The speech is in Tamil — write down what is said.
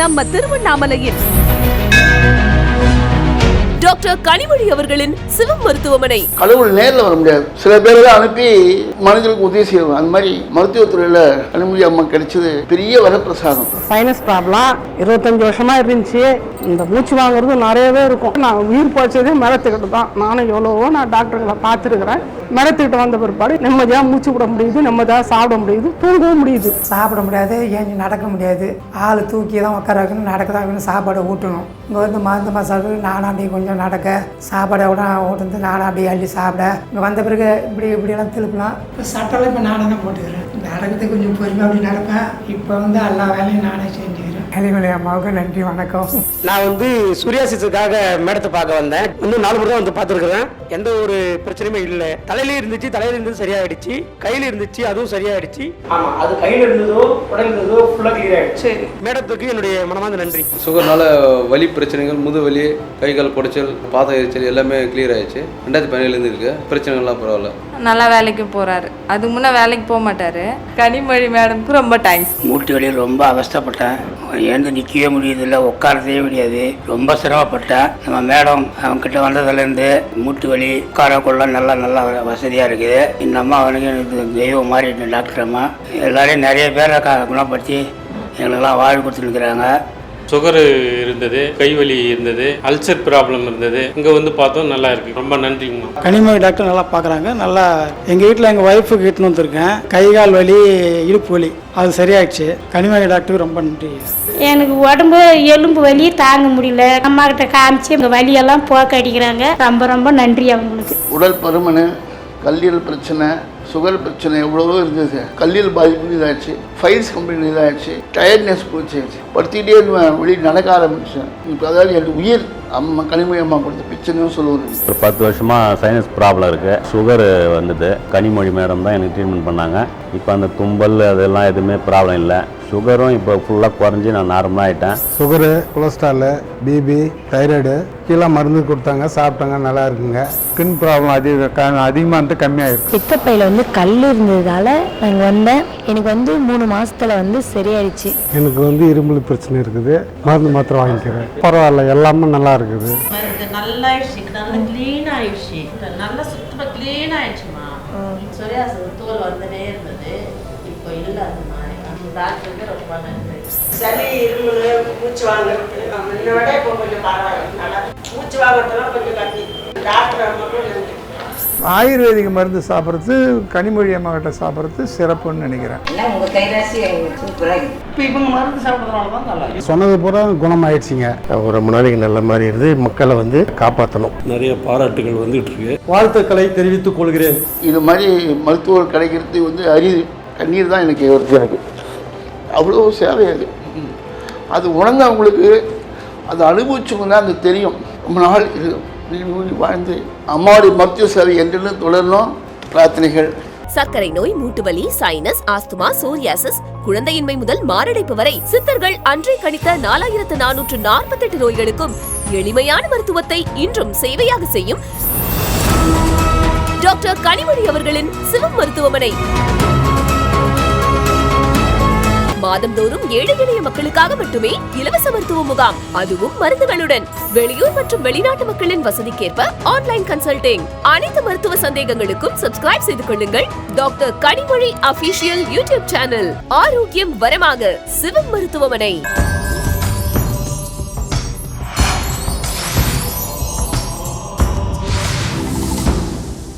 நம்ம திருவண்ணாமலையில். டாக்டர் கனிமொழி அவர்களின் சிவம் மருத்துவமனை. கடவுள் நேரில் வர முடியாது. சில பேரை தான் அனுப்பி மனிதர்களுக்கு உதவி செய்வோம் அந்த மாதிரி மருத்துவத்துறையில் கனிமொழி அம்மா கிடைச்சது பெரிய வரப்பிரசாதம். சைனஸ் ப்ராப்ளம் இருபத்தஞ்சு வருஷமா இருந்துச்சு. இந்த மூச்சு வாங்குறது நிறையவே இருக்கும். நான் உயிர் போச்சதே மரத்துக்கிட்ட தான். நானும் எவ்வளவோ நான் டாக்டர்களை பார்த்துருக்குறேன். மரத்துக்கிட்ட வந்த பிற்பாடு நிம்மதியாக மூச்சு விட முடியுது நிம்மதியாக சாப்பிட முடியுது தூங்கவும் முடியுது. சாப்பிட முடியாது ஏஞ்சி நடக்க முடியாது? ஆள் தூக்கி தான் உட்கார வைக்கணும் நடக்க தான் வைக்கணும் சாப்பாடை ஊட்டணும். இங்கே வந்து மருந்து மசாலு நானும் அப்படியே கொஞ்சம் நடக்க? சாப்பாடை விட ஊட்டு நானும் அப்படியே அள்ளி சாப்பிட. இங்கே வந்த பிறகு இப்படி இப்படியெல்லாம் திருப்பலாம். இப்போ சட்டெல்லாம் இப்போ நானே தான் போட்டுக்கிறேன். நடக்கிறது கொஞ்சம் பொறுமையாக அப்படி நடப்பேன் இப்போ வந்து எல்லா வேலையும் நானே செஞ்சுக்கிறேன். கலிமலை அம்மாவுக்கு நன்றி வணக்கம். நான் வந்து சூரியாசிஸுக்காக மேடத்தை பார்க்க வந்தேன். இன்னும் நாலு முறை தான் வந்து பார்த்துருக்குறேன். எந்த ஒரு பிரச்சனையுமே இல்லை. தலையில இருந்துச்சு தலையில இருந்தது சரியாயிடுச்சு. கையில இருந்துச்சு அதுவும் சரியாயிடுச்சு. ஆமா அது கையில இருந்ததோ உடல் இருந்ததோ ஃபுல்லா கிளியர் ஆயிடுச்சு. மேடத்துக்கு என்னுடைய மனமார்ந்த நன்றி. சுகர்னால வலி பிரச்சனைகள் முதுவலி கை கால் குடைச்சல் பாத எரிச்சல் எல்லாமே கிளியர் ஆயிடுச்சு. ரெண்டாயிரத்தி பதினேழுலேருந்து இருக்கு. பிரச்சனைகள்லாம் பரவாயில்ல. நல்லா வேலைக்கு போறாரு. அதுக்கு முன்னே வேலைக்கு போக மாட்டாரு. கனிமொழி மேடம்க்கு ரொம்ப தேங்க்ஸ் மூட்டு வழியில் ரொம்ப அவஸ்தைப்பட்டேன். எழுந்து நிற்கவே முடியதில்லை உட்காரவே முடியாது. ரொம்ப சிரமப்பட்டேன். நம்ம மேடம் அவங்ககிட்ட வந்ததுலேருந்து மூட்டு வலி உட்கார கொள்ள நல்லா நல்லா வசதியாக இருக்குது. இந்த அம்மா அவனுக்கு எனக்கு தெய்வம் மாதிரி டாக்டர் அம்மா. எல்லாரையும் நிறைய பேரை குணப்படுத்தி எங்களுக்கெல்லாம் வாழ் கொடுத்துருக்குறாங்க சுகர் இருந்தது கைவலி இருந்தது அல்சர் ப்ராப்ளம் இருந்தது. இங்கே வந்து பார்த்தோம் நல்லா இருக்கு. ரொம்ப நன்றிங்கம்மா கனிமொழி டாக்டர் நல்லா பார்க்குறாங்க. நல்லா எங்கள் வீட்டில் எங்கள் ஒய்ஃபுக்கு இட்டுன்னு வந்திருக்கேன். கை கால் வலி இடுப்பு வலி. அது சரியாயிடுச்சு. கனிமொழி டாக்டருக்கு ரொம்ப நன்றி. எனக்கு உடம்பு எலும்பு வலி தாங்க முடியல. அம்மா கிட்ட காமிச்சு இந்த வலியெல்லாம் போக்க அடிக்கிறாங்க. ரொம்ப ரொம்ப நன்றி அவங்களுக்கு. உடல் பருமன் கல்லீரல் பிரச்சனை சுகர் பிரச்சனை எவ்வளவோ இருந்தது. கல்லில் பாதிப்பு இதாகிடுச்சு ஃபைல்ஸ் கம்பெனி இதாகிடுச்சு டயர்ட்னஸ் போச்சு படுத்திக்கிட்டே இருந்தேன். வெளியே நடக்க ஆரம்பிச்சேன். இப்போ அதாவது எனக்கு உயிர் அம்மா கனிமொழி அம்மா கொடுத்த பிச்சைன்னு சொல்லுவாங்க ஒரு பத்து வருஷமாக சைனஸ் ப்ராப்ளம் இருக்குது சுகர் வந்தது. கனிமொழி மேடம் தான் எனக்கு ட்ரீட்மெண்ட் பண்ணாங்க. இப்போ அந்த தும்பல் அதெல்லாம் எதுவுமே ப்ராப்ளம் இல்லை. சுகரும் இப்போ ஃபுல்லாக குறைஞ்சி நான் நார்மலாக ஆகிட்டேன் சுகரு கொலஸ்ட்ராலு பிபி தைராய்டு கீழே மருந்து கொடுத்தாங்க சாப்பிட்டாங்க நல்லா இருக்குங்க. ஸ்கின் ப்ராப்ளம் அதிக அதிகமாக இருந்து கம்மியாயிருக்கு பித்தப்பையில் வந்து கல் இருந்ததால நாங்கள் வந்தேன். எனக்கு வந்து மூணு மாசத்துல வந்து சரியாயிடுச்சு. எனக்கு வந்து இருமல் பிரச்சனை இருக்குது. மருந்து மாத்திரை வாங்கிக்கிறேன். பரவாயில்ல எல்லாமே நல்லா இருக்குது. நல்லா ஆயிடுச்சு. நல்லா க்ளீன் ஆயிடுச்சு. நல்லா சுத்தமா க்ளீன் ஆயிடுச்சுமா. சொரியாசு தோல் வந்துனே இருந்தது இப்போ இல்லை அது மாதிரி டாக்டருக்கு ரொம்ப நன்றி சளி இருமல் மூச்சு வாங்குறது முன்ன விட இப்போ கொஞ்சம் பரவாயில்ல. நல்லா மூச்சு வாங்குறதுலாம் கொஞ்சம் கம்மி டாக்டர் மட்டும் ஆயுர்வேதிக் மருந்து சாப்பிட்றது கனிமொழி அம்மா கிட்ட சாப்பிட்றது சிறப்புன்னு நினைக்கிறேன். சொன்னது பூரா குணமாயிடுச்சிங்க. ரொம்ப நாளைக்கு நல்ல மாதிரி இருந்து மக்களை வந்து காப்பாற்றணும் நிறைய பாராட்டுகள் வந்துட்டு இருக்கு. வாழ்த்துக்களை தெரிவித்துக் கொள்கிறேன். இது மாதிரி மருத்துவர் கிடைக்கிறது வந்து அரிது கண்ணீர் தான் எனக்கு வருது எனக்கு அவ்வளோ சேவை அது. அது உணர்ந்தவங்களுக்கு அது அனுபவிச்சவங்க தான் அது தெரியும். ரொம்ப நாள் இது நீ வாழ்ந்து அம்மாவுடைய மருத்துவ சேவை என்றென்றும் தொடரணும். பிரார்த்தனைகள். சர்க்கரை நோய் மூட்டுவலி சைனஸ் ஆஸ்துமா சோரியாசிஸ் குழந்தையின்மை முதல் மாரடைப்பு வரை சித்தர்கள் அன்றே கணித்த நாலாயிரத்து நானூற்று நாற்பத்தெட்டு நோய்களுக்கும் எளிமையான மருத்துவத்தை இன்றும் சேவையாக செய்யும் டாக்டர் கனிமொழி அவர்களின் சிவம் மருத்துவமனை. மாதந்தோறும் ஏழை எளிய மக்களுக்காக மட்டுமே இலவச மருத்துவ முகாம் அதுவும் மருந்துகளுடன். வெளியூர் மற்றும் வெளிநாட்டு மக்களின் வசதிக்கேற்ப ஆன்லைன் கன்சல்டிங். அனைத்து மருத்துவ சந்தேகங்களுக்கும் சப்ஸ்கிரைப் செய்து கொள்ளுங்கள். Doctor Kanimozhi official YouTube channel. ஆரோக்கியம் வரமாக சிவம் மருத்துவமனை.